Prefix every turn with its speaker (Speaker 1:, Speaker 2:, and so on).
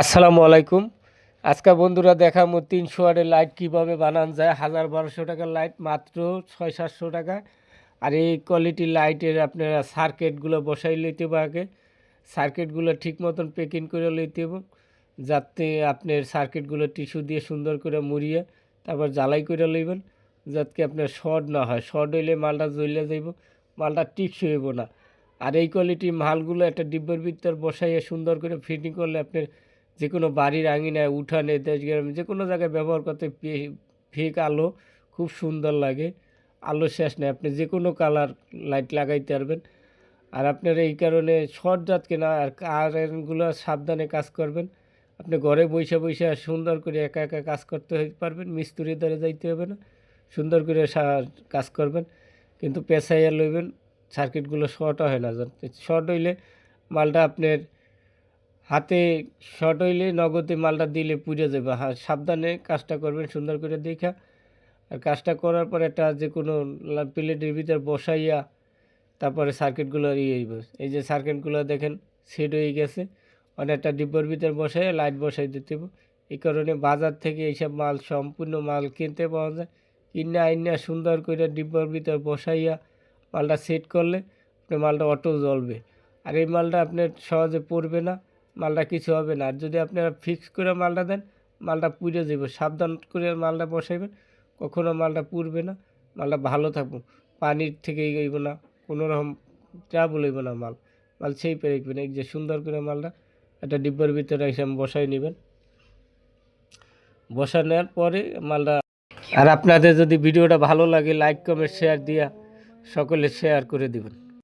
Speaker 1: আসসালামু আলাইকুম। আজকে বন্ধুরা দেখাবো তিনশো ওয়াটের লাইট কীভাবে বানান যায়। হাজার বারোশো টাকার লাইট, মাত্র ছয় সাতশো টাকা। আর এই কোয়ালিটির লাইটের আপনারা সার্কিটগুলো বসাই লইতে হবে আগে। সার্কিটগুলো ঠিক মতন প্যাকিং করে লইতে হবে, যাতে আপনার সার্কিটগুলো টিস্যু দিয়ে সুন্দর করে মুড়িয়ে, তারপর জ্বালাই করে লইবেন, যাতে আপনার শর্ট না হয়। শর্ট হইলে মালটা জ্বলে যাইব, মালটা টিকসই হইব না। আর এই কোয়ালিটির মালগুলো একটা ডিব্বার ভিতর বসাইয়ে সুন্দর করে ফিটিং করলে আপনার যে কোনো বাড়ির আঙিনায়, উঠানে দেশগ্রামে যে কোনো জায়গায় ব্যবহার করতে ফেক আলো খুব সুন্দর লাগে। আলো শেষ নেই, আপনি যে কোনো কালার লাইট লাগাইতে পারবেন। আর আপনার এই কারণে শর্ট জাত কেনা আর কারেন্টগুলো সাবধানে কাজ করবেন। আপনি ঘরে বসে বসে সুন্দর করে একা একা কাজ করতে পারবেন মিস্ত্রি ধরে যাইতে হবে না। সুন্দর করে কাজ করবেন, কিন্তু পেশাইয়া লইবেন সার্কিটগুলো শর্ট হয় না। শর্ট হইলে মালটা আপনার হাতে শর্ট হইলে নগদে মালটা দিলে পুড়ে যাবে। হ্যাঁ সাবধানে কাজটা করবেন, সুন্দর করে দেখা। আর কাজটা করার পর একটা যে কোনো প্লেটের ভিতর বসাইয়া তারপরে সার্কিটগুলো ইয়ে। এই যে সার্কিটগুলো দেখেন সেট হয়ে গেছে। অনেকটা ডিব্বার ভিতর বসাইয়া লাইট বসাই দিতে এই কারণে বাজার থেকে এইসব মাল, সম্পূর্ণ মাল কিনতে পাওয়া যায়। কিনে আইনা সুন্দর করে ডিব্বার ভিতর বসাইয়া মালটা সেট করলে আপনার মালটা অটো জ্বলবে। আর এই মালটা আপনার সহজে পড়বে না। মালটা কিছু হবে না। আর যদি আপনারা ফিক্স করে মালটা দেন, মালটা পুড়ে যাবে সাবধান করে মালটা বসাইবেন, কখনো মালটা পুড়বে না, মালটা ভালো থাকব পানির থেকে গইব না, কোনো রকম ট্রাবল হইব না মাল। মাল সেই পেরে রাখবেন। এই যে সুন্দর করে মালটা একটা ডিব্বার ভিতরে এসে বসাই নেবেন। নেওয়ার পরে মালটা আর আপনাদের যদি ভিডিওটা ভালো লাগে লাইক কমেন্ট শেয়ার দিয়া সকলে শেয়ার করে দিবেন।